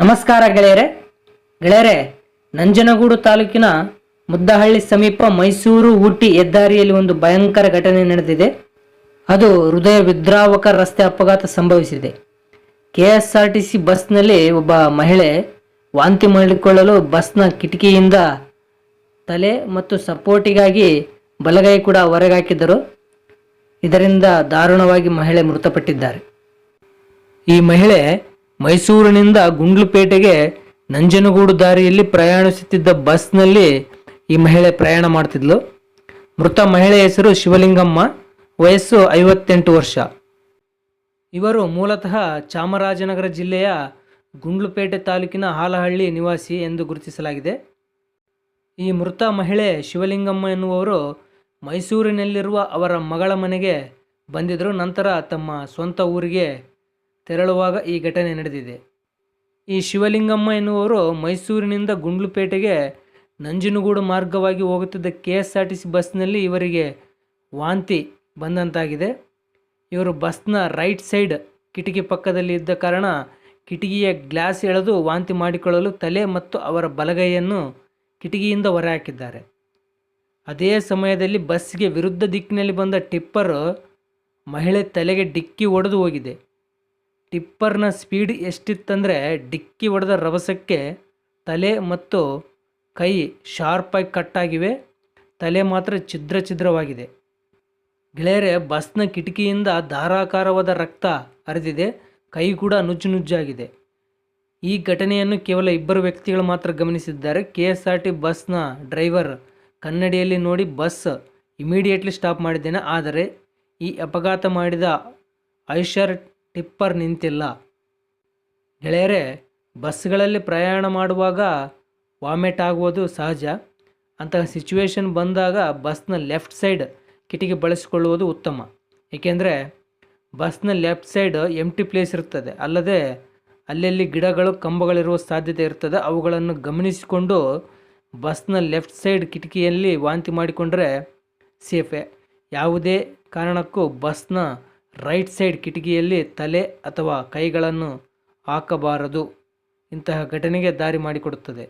ನಮಸ್ಕಾರ ಗೆಳೆಯರೆ. ಗೆಳೆಯರೆ, ನಂಜನಗೂಡು ತಾಲೂಕಿನ ಮುದ್ದಹಳ್ಳಿ ಸಮೀಪ ಮೈಸೂರು ಊಟಿ ಹೆದ್ದಾರಿಯಲ್ಲಿ ಒಂದು ಭಯಂಕರ ಘಟನೆ ನಡೆದಿದೆ. ಅದು ಹೃದಯ ವಿದ್ರಾವಕ ರಸ್ತೆ ಅಪಘಾತ ಸಂಭವಿಸಿದೆ. K S R T C ಬಸ್ನಲ್ಲಿ ಒಬ್ಬ ಮಹಿಳೆ ವಾಂತಿ ಮಾಡಿಕೊಳ್ಳಲು ಬಸ್ನ ಕಿಟಕಿಯಿಂದ ತಲೆ ಮತ್ತು ಸಪೋರ್ಟಿಗಾಗಿ ಬಲಗೈ ಕೂಡ ಹೊರಗಾಕಿದ್ದರು. ಇದರಿಂದ ದಾರುಣವಾಗಿ ಮಹಿಳೆ ಮೃತಪಟ್ಟಿದ್ದಾರೆ. ಈ ಮಹಿಳೆ ಮೈಸೂರಿನಿಂದ ಗುಂಡ್ಲುಪೇಟೆಗೆ ನಂಜನಗೂಡು ದಾರಿಯಲ್ಲಿ ಪ್ರಯಾಣಿಸುತ್ತಿದ್ದ ಬಸ್ನಲ್ಲಿ ಈ ಮಹಿಳೆ ಪ್ರಯಾಣ ಮಾಡ್ತಿದ್ಲು. ಮೃತ ಮಹಿಳೆ ಹೆಸರು ಶಿವಲಿಂಗಮ್ಮ, ವಯಸ್ಸು ಐವತ್ತೆಂಟು ವರ್ಷ. ಇವರು ಮೂಲತಃ ಚಾಮರಾಜನಗರ ಜಿಲ್ಲೆಯ ಗುಂಡ್ಲುಪೇಟೆ ತಾಲೂಕಿನ ಹಾಲಹಳ್ಳಿ ನಿವಾಸಿ ಎಂದು ಗುರುತಿಸಲಾಗಿದೆ. ಈ ಮೃತ ಮಹಿಳೆ ಶಿವಲಿಂಗಮ್ಮ ಎನ್ನುವವರು ಮೈಸೂರಿನಲ್ಲಿರುವ ಅವರ ಮಗಳ ಮನೆಗೆ ಬಂದಿದ್ದರು. ನಂತರ ತಮ್ಮ ಸ್ವಂತ ಊರಿಗೆ ತೆರಳುವಾಗ ಈ ಘಟನೆ ನಡೆದಿದೆ. ಈ ಶಿವಲಿಂಗಮ್ಮ ಎನ್ನುವರು ಮೈಸೂರಿನಿಂದ ಗುಂಡ್ಲುಪೇಟೆಗೆ ನಂಜನಗೂಡು ಮಾರ್ಗವಾಗಿ ಹೋಗುತ್ತಿದ್ದ K S R T C ಬಸ್ನಲ್ಲಿ ಇವರಿಗೆ ವಾಂತಿ ಬಂದಂತಾಗಿದೆ. ಇವರು ಬಸ್ನ ರೈಟ್ ಸೈಡ್ ಕಿಟಕಿ ಪಕ್ಕದಲ್ಲಿ ಇದ್ದ ಕಾರಣ ಕಿಟಕಿಯ ಗ್ಲಾಸ್ ಎಳೆದು ವಾಂತಿ ಮಾಡಿಕೊಳ್ಳಲು ತಲೆ ಮತ್ತು ಅವರ ಬಲಗೈಯನ್ನು ಕಿಟಕಿಯಿಂದ ಹೊರಹಾಕಿದ್ದಾರೆ. ಅದೇ ಸಮಯದಲ್ಲಿ ಬಸ್ಗೆ ವಿರುದ್ಧ ದಿಕ್ಕಿನಲ್ಲಿ ಬಂದ ಟಿಪ್ಪರ್ ಮಹಿಳೆ ತಲೆಗೆ ಡಿಕ್ಕಿ ಒಡೆದು ಹೋಗಿದೆ. ಟಿಪ್ಪರ್ನ ಸ್ಪೀಡ್ ಎಷ್ಟಿತ್ತಂದರೆ ಡಿಕ್ಕಿ ಹೊಡೆದ ರಭಸಕ್ಕೆ ತಲೆ ಮತ್ತು ಕೈ ಶಾರ್ಪಾಗಿ ಕಟ್ಟಾಗಿವೆ ತಲೆ ಮಾತ್ರ ಛಿದ್ರ ಛಿದ್ರವಾಗಿದೆ. ಗೆಳೆಯರೆ, ಬಸ್ನ ಕಿಟಕಿಯಿಂದ ಧಾರಾಕಾರವಾದ ರಕ್ತ ಹರಿದಿದೆ. ಕೈ ಕೂಡ ನುಜ್ಜು ನುಜ್ಜಾಗಿದೆ. ಈ ಘಟನೆಯನ್ನು ಕೇವಲ ಇಬ್ಬರು ವ್ಯಕ್ತಿಗಳು ಮಾತ್ರ ಗಮನಿಸಿದ್ದಾರೆ. ಕೆ ಎಸ್ ಆರ್ ಟಿ ಬಸ್ನ ಡ್ರೈವರ್ ಕನ್ನಡಿಯಲ್ಲಿ ನೋಡಿ ಬಸ್ ಇಮಿಡಿಯೇಟ್ಲಿ ಸ್ಟಾಪ್ ಮಾಡಿದ್ದೇನೆ. ಆದರೆ ಈ ಅಪಘಾತ ಮಾಡಿದ ಐಷರ್ ಟಿಪ್ಪರ್ ನಿಂತಿಲ್ಲ. ಗೆಳೆಯರೆ, ಬಸ್ಗಳಲ್ಲಿ ಪ್ರಯಾಣ ಮಾಡುವಾಗ ವಾಮಿಟ್ ಆಗುವುದು ಸಹಜ. ಅಂತಹ ಸಿಚುವೇಶನ್ ಬಂದಾಗ ಬಸ್ನ ಲೆಫ್ಟ್ ಸೈಡ್ ಕಿಟಕಿ ಬಳಸಿಕೊಳ್ಳುವುದು ಉತ್ತಮ. ಏಕೆಂದರೆ, ಬಸ್ನ ಲೆಫ್ಟ್ ಸೈಡ್ ಎಂಟಿ ಪ್ಲೇಸ್ ಇರ್ತದೆ. ಅಲ್ಲದೆ, ಅಲ್ಲಲ್ಲಿ ಗಿಡಗಳು, ಕಂಬಗಳಿರುವ ಸಾಧ್ಯತೆ ಇರ್ತದೆ. ಅವುಗಳನ್ನು ಗಮನಿಸಿಕೊಂಡು ಬಸ್ನ ಲೆಫ್ಟ್ ಸೈಡ್ ಕಿಟಕಿಯಲ್ಲಿ ವಾಂತಿ ಮಾಡಿಕೊಂಡ್ರೆ ಸೇಫೆ. ಯಾವುದೇ ಕಾರಣಕ್ಕೂ ಬಸ್ನ ರೈಟ್ ಸೈಡ್ ಕಿಟಕಿಯಲ್ಲಿ ತಲೆ ಅಥವಾ ಕೈಗಳನ್ನು ಹಾಕಬಾರದು. ಇಂತಹ ಘಟನೆಗೆ ದಾರಿ ಮಾಡಿಕೊಡುತ್ತದೆ.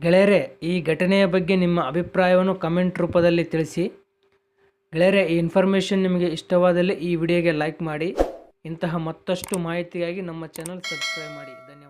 ಗೆಳೆಯರೆ, ಈ ಘಟನೆಯ ಬಗ್ಗೆ ನಿಮ್ಮ ಅಭಿಪ್ರಾಯವನ್ನು ಕಮೆಂಟ್ ರೂಪದಲ್ಲಿ ತಿಳಿಸಿ. ಗೆಳೆಯರೆ, ಈ ಇನ್ಫಾರ್ಮೇಷನ್ ನಿಮಗೆ ಇಷ್ಟವಾದಲ್ಲಿ ಈ ವಿಡಿಯೋಗೆ ಲೈಕ್ ಮಾಡಿ. ಇಂತಹ ಮತ್ತಷ್ಟು ಮಾಹಿತಿಗಾಗಿ ನಮ್ಮ ಚಾನಲ್ ಸಬ್ಸ್ಕ್ರೈಬ್ ಮಾಡಿ. ಧನ್ಯವಾದ